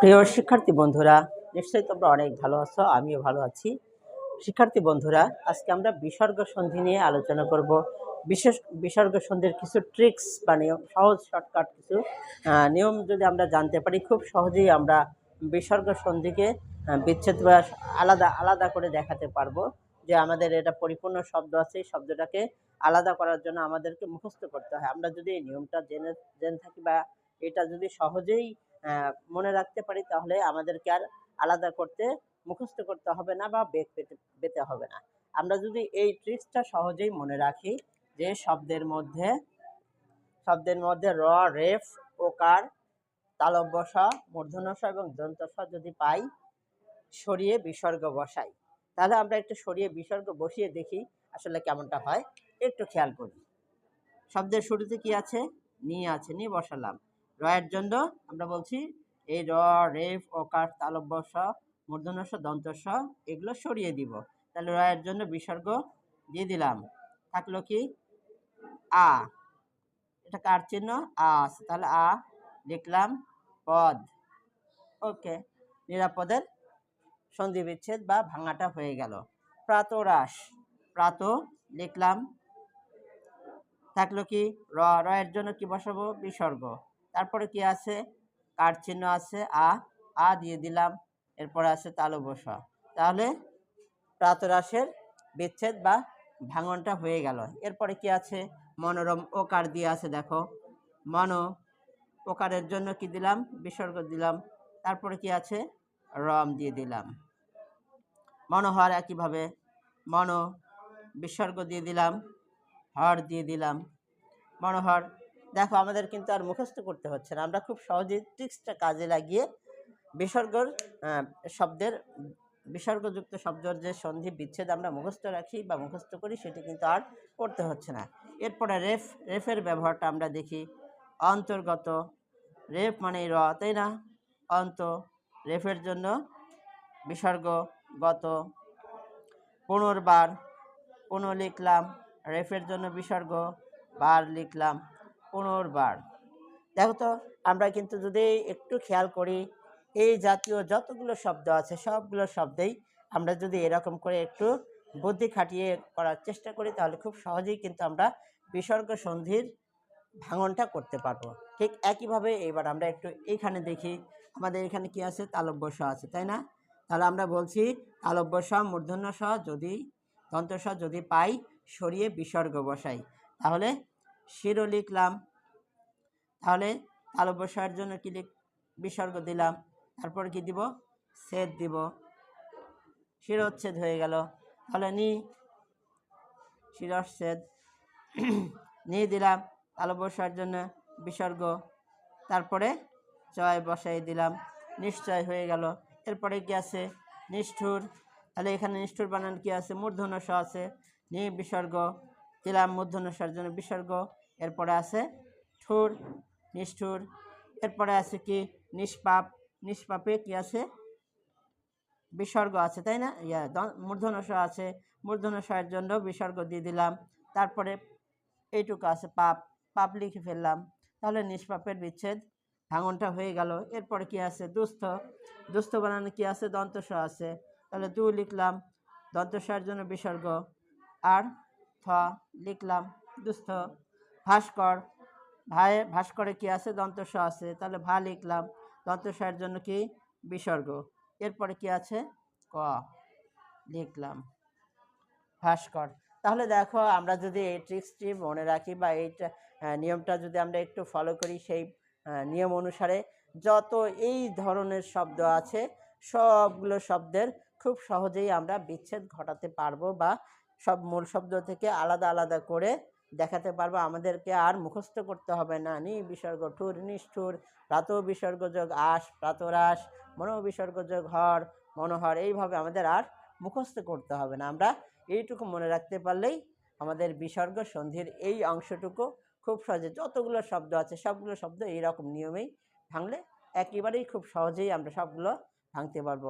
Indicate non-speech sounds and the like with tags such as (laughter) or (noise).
প্রিয় শিক্ষার্থী বন্ধুরা, নিশ্চয়ই তোমরা অনেক ভালো আছো, আমিও ভালো আছি। শিক্ষার্থী বন্ধুরা, আজকে আমরা বিসর্গ সন্ধি নিয়ে আলোচনা করব। বিশেষ বিসর্গ সন্ধির কিছু ট্রিক্স বা নিয়ম, সহজ শর্টকাট কিছু নিয়ম যদি আমরা জানতে পারি, খুব সহজেই আমরা বিসর্গ সন্ধিকে বিচ্ছেদ বা আলাদা আলাদা করে দেখাতে পারব। যে আমাদের এটা পরিপূর্ণ শব্দ আছে, এই শব্দটাকে আলাদা করার জন্য আমাদেরকে মুখস্থ করতে হয়। আমরা যদি এই নিয়মটা জেনে জেনে থাকি বা এটা যদি সহজেই মনে রাখতে পারি, তাহলে আমাদেরকে আর আলাদা করতে, মুখস্থ করতে হবে না বা বেগ পেতে পেতে হবে না। আমরা যদি এই ট্রিক্সটা সহজেই মনে রাখি যে শব্দের মধ্যে শব্দের মধ্যে র, রেফ, ওকার, তালব্য স, মূর্ধন্য স এবং দন্ত স যদি পাই, সরিয়ে বিসর্গ বসাই। তাহলে আমরা একটু সরিয়ে বিসর্গ বসিয়ে দেখি আসলে কেমনটা হয়। একটু খেয়াল করি। শব্দের শুরুতে কি আছে? নি আছে, নি বসালাম। রয়ের জন্য আমরা বলছি এই র, রেফ ওকার তালব্য, স দন্ত স, এগুলো সরিয়ে দিব। তাহলে রয়ের জন্য বিসর্গ দিয়ে দিলাম। থাকল কি? আ। এটা কার চিহ্ন? আ আছে। তাহলে আ লিখলাম পদ। ওকে। নিরাপদের সন্ধি বিচ্ছেদ বা ভাঙাটা হয়ে গেল। প্রাতরাস প্রাত লিখলাম। থাকল কি? র। র এর জন্য কি বসাবো? বিসর্গ। তারপরে কি আছে? কার চিহ্ন আছে? আ আ দিয়ে দিলাম। এরপরে আছে তালু বসা তাহলে প্রাতরাসের বিচ্ছেদ বা ভাঙনটা হয়ে গেল। এরপরে কি আছে? মনোরম ওকার দিয়ে আছে, দেখো। মন ওকারের জন্য কি দিলাম? বিসর্গ দিলাম। তারপরে কি আছে? রম দিয়ে দিলাম। মনোহর একইভাবে মন বিসর্গ দিয়ে দিলাম। হর দিয়ে দিলাম। মনোহর দেখো, আমাদের কিন্তু আর মুখস্থ করতে হচ্ছে না। আমরা খুব সহজেই ট্রিক্সটা কাজে লাগিয়ে বিসর্গর শব্দের, বিসর্গযুক্ত শব্দের যে সন্ধি বিচ্ছেদ আমরা মুখস্থ রাখি বা মুখস্থ করি, সেটি কিন্তু আর করতে হচ্ছে না। এরপরে রেফ রেফের ব্যবহারটা আমরা দেখি। অন্তর্গত রেফ মানে র, তাই না? অন্ত রেফের জন্য বিসর্গ গত পুনর্বার পুনঃ লিখলাম রেফের জন্য বিসর্গ, বার লিখলাম। পুনর্বার। দেখো তো, আমরা কিন্তু যদি একটু খেয়াল করি, এই জাতীয় যতগুলো শব্দ আছে, সবগুলো শব্দেই আমরা যদি এরকম করে একটু বুদ্ধি খাটিয়ে করার চেষ্টা করি, তাহলে খুব সহজেই কিন্তু আমরা বিসর্গ সন্ধির ভাঙনটা করতে পারব। ঠিক একইভাবে এবার আমরা একটু এইখানে দেখি, আমাদের এখানে কি আছে? তালব্য স আছে, তাই না? তাহলে আমরা বলছি তালব্য স মূর্ধন্য স যদি দন্ত স যদি পাই, সরিয়ে বিসর্গ বসাই। তাহলে শিরো লিখলাম। তাহলে তালব্য স-এর জন্য কি লিখ, বিসর্গ দিলাম। তারপর কি দিব? ছেদ দিব। শিরোচ্ছেদ হয়ে গেল। তাহলে নি শিরচ্ছেদ (clears throat) নিয়ে দিলাম তালু বসার জন্য বিসর্গ। তারপরে জয় বসাই দিলাম। নিশ্চয় হয়ে গেল। এরপরে কি আছে? নিষ্ঠুর। তাহলে এখানে নিষ্ঠুর বানান কি আছে? মূর্ধন্য স আছে। নি বিসর্গ। দিলাম মূর্ধন্য জন্য বিসর্গ। এরপরে আছে ঠুর নিষ্ঠুর। এরপরে আছে কি? নিষ্পাপ। নিষ্পাপে কি আছে? বিসর্গ আছে, তাই না? ইয়া স আছে। মূর্ধন্য এর জন্য বিসর্গ দিয়ে দিলাম। তারপরে এইটুকু আছে, পাপ। পাপ লিখে ফেললাম। তাহলে নিষ্পাপের বিচ্ছেদ ভাঙনটা হয়ে গেল। এরপরে কি আছে? দুস্থ। দুস্থ বানানো কি আছে? দন্তস আছে। তাহলে দু লিখলাম। দন্তস্বর জন্য বিসর্গ। আর থ লিখলাম। দুস্থ। ভাস্কর, ভাই, ভাস্করে কি আছে? দন্তস আছে। তাহলে ভা লিখলাম। দন্তস্বর জন্য কি? বিসর্গ। এরপরে কি আছে? ক। লিখলাম। ভাস্কর। তাহলে দেখো, আমরা যদি এই ট্রিক্সটি মনে রাখি বা এইটা নিয়মটা যদি আমরা একটু ফলো করি, সেই নিয়ম অনুসারে যত এই ধরনের শব্দ আছে, সবগুলো শব্দের খুব সহজেই আমরা বিচ্ছেদ ঘটাতে পারব বা সব মূল শব্দ থেকে আলাদা আলাদা করে দেখাতে পারব। আমাদেরকে আর মুখস্থ করতে হবে না। নি বিসর্গ ঠুর, নিষ্ঠুর প্রাত বিসর্গ যোগ আস প্রাতরাস মনো বিসর্গ যোগ হর, মনোহর, এইভাবে আমাদের আর মুখস্থ করতে হবে না। আমরা এইটুকু মনে রাখতে পারলেই আমাদের বিসর্গ সন্ধির এই অংশটুকু খুব সহজে যতগুলো শব্দ আছে, সবগুলো শব্দ এইরকম নিয়মেই ভাঙলে একেবারেই খুব সহজেই আমরা সবগুলো ভাঙতে পারব।